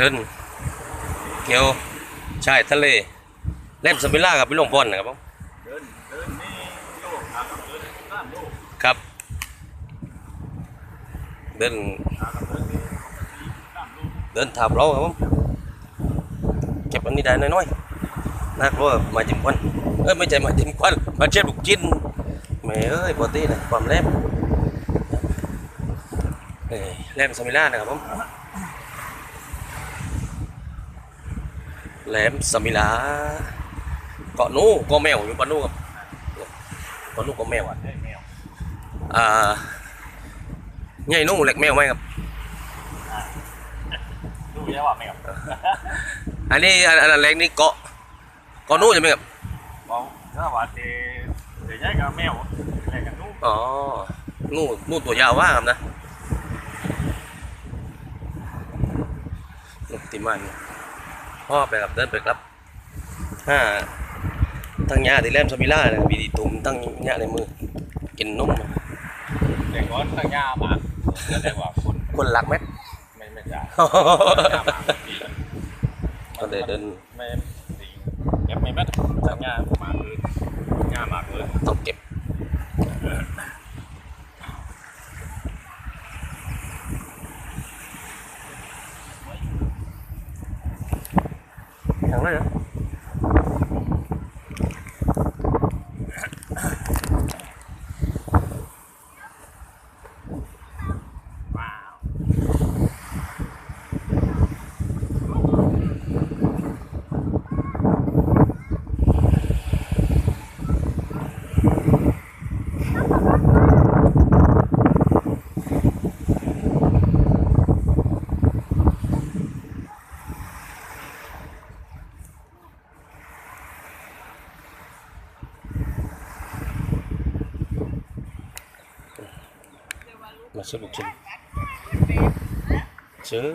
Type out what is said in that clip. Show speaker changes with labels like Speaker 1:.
Speaker 1: เดินเกี่ยวชายทะเลเล่มสมิล่ากับพี่หลวงพลนะครับผม
Speaker 2: เดินเดินนี่โลกหากับเดินสามโลก
Speaker 1: ครับ เดิน
Speaker 2: เดินท่า
Speaker 1: เดินถามเราครับผมเก็บอันนี้ได้น้อยๆน่ากลัวมาจิ้มควันเอ้ยไม่ใช่มาจิ้มควันมาเช็ดลูกจิ้นแม่เอ้ยปกตินะความแหลมเอ้ยแหลมสมิล่านะครับผม แหลมสมิลา เกาะนู้เกาะแมวอยู่ปะนู้ครับเกาะนู้เกาะแมวอะอ่าใหญ่นู้เล็กแมวไหมครับ
Speaker 2: ดูแล้วว่าแมว
Speaker 1: อันนี้อันอันเล็กนี่เกาะเกาะนู้ใช่ไหมครับ
Speaker 2: บอกถ้าว่าเดเดี๋ยวย้ายกับแมวแยกกันนู้
Speaker 1: อ๋อนู่นู่ตัวยาวว่าครับนะติมัน พ่อไปครับเดินไปครับห้าตั้งหญ้าที่แหลมสมิล่านะมีดีตุ่มตั้งหญ้าในมือกินนม
Speaker 2: เด็กก้อนตั้งยามาแล้วแต่ว่าคน
Speaker 1: คนหลักไหม
Speaker 2: ไม่ไม่จ่าย
Speaker 1: ก็เดินเดิน
Speaker 2: ไม่ดีเก็บไม่แม่ตั้งยามาเลยยามาเลย
Speaker 1: ต้องเก็บ ทาง มาซื้อลูกชิ้นซื้อ